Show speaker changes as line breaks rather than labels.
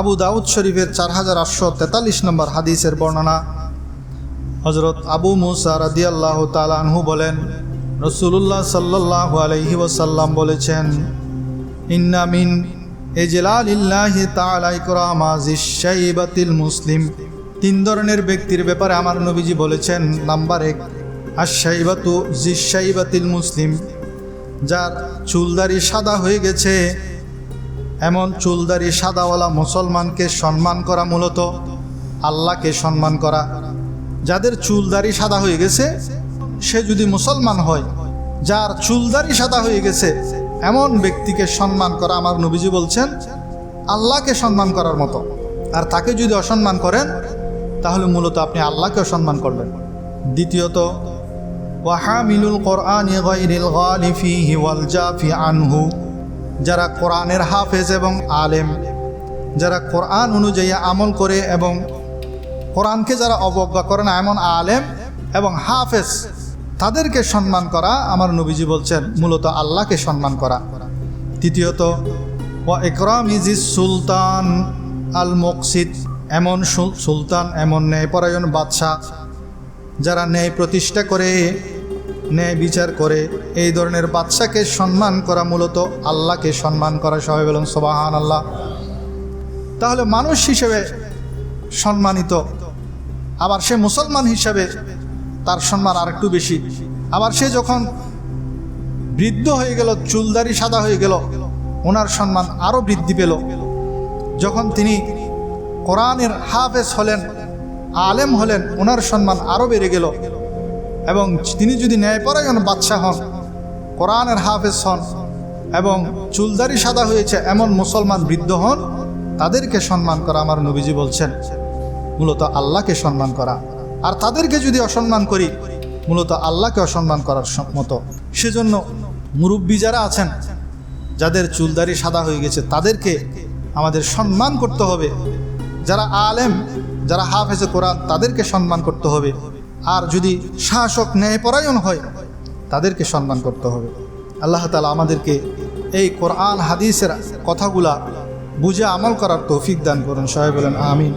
আবু দাউদ শরীফের চার হাজার আটশো তেতাল্লিশ নম্বর হাদিসের বর্ণনা। হজরত আবু মুসা রাদিয়াল্লাহ তালানহু বলেন রসুল্লাহ সাল্লাহ আলহি ওসাল্লাম বলেছেন ইন্নামিন এজলালিল্লাহি তাআলাই করামাজিসাইবাতিল মুসলিম। তিন ধরনের ব্যক্তির ব্যাপারে আমার নবীজি বলেছেন, নাম্বার এক আশাইবাতু জিসাইবাতিল মুসলিম। যার চুলদারি সাদা হয়ে গেছে এমন চুলদারি সাদাওয়ালা মুসলমানকে সম্মান করা মূলত আল্লাহকে সম্মান করা। যাদের চুলদারি সাদা হয়ে গেছে, সে যদি মুসলমান হয়, যার চুলদারি সাদা হয়ে গেছে, এমন ব্যক্তিকে সম্মান করা আমার নবীজি বলছেন, আল্লাহকে সম্মান করার মতো। আর তাকে যদি অসম্মান করেন, তাহলে মূলত আপনি আল্লাহকে অসম্মান করবেন। দ্বিতীয়ত, ওয়াহামিলুল কোরআন আনহু। যারা কোরআনের হাফেজ এবং আলেম, যারা কোরআন অনুযায়ী আমল করে এবং কোরআনকে যারা অবজ্ঞা করে না, এমন আলেম এবং হাফেজ, তাদেরকে সম্মান করা আমার নবীজি বলছেন, মূলত আল্লাহকে সম্মান করা। তৃতীয়ত ও একরাম ইজিজ সুলতান আল মকসিদ, এমন সুল- সুলতান, এমন ন্যায়পরায়ণ বাদশাহ, যারা ন্যায় প্রতিষ্ঠা করে ন্যায় বিচার করে। এই ধরনের বাদশাকে সম্মান করা মূলত আল্লাহকে সম্মান করা, সবাই বলুন সোবাহান আল্লাহ তাহলে মানুষ হিসেবে সম্মানিত, আবার সে মুসলমান হিসাবে তার সম্মান আরেকটু বেশি। আবার সে যখন বৃদ্ধ হয়ে গেল, চুলদারি সাদা হয়ে গেল, ওনার সম্মান আরও বৃদ্ধি পেল। যখন তিনি কোরআনের হাফেজ হলেন, আলেম হলেন, ওনার সম্মান আরও বেড়ে গেল। এবং তিনি যদি ন্যায়পরায়ণ বাদশাহ হন, কোরআনের হাফেজ হন এবং চুলদারি সাদা হয়েছে এমন মুসলমান বৃদ্ধ হন, তাদেরকে সম্মান করা আমার নবীজি বলছেন, মূলত আল্লাহকে সম্মান করা। আর তাদেরকে যদি অসম্মান করি, মূলত আল্লাহকে অসম্মান করার মতো। সেজন্য মুরব্বী যারা আছেন, যাদের চুলদারি সাদা হয়ে গেছে, তাদেরকে আমাদের সম্মান করতে হবে। যারা আলেম, যারা হাফেজে কোরআন, তাদেরকে সম্মান করতে হবে। আর যদি শাসক ন্যায়পরায়ণ হয়, তাদেরকে সম্মান করতে হবে। আল্লাহ তালা আমাদেরকে এই কোরআন, হাদিসের কথাগুলা বুঝে আমল করার তৌফিক দান করুন। সবাই বলেন, আমিন।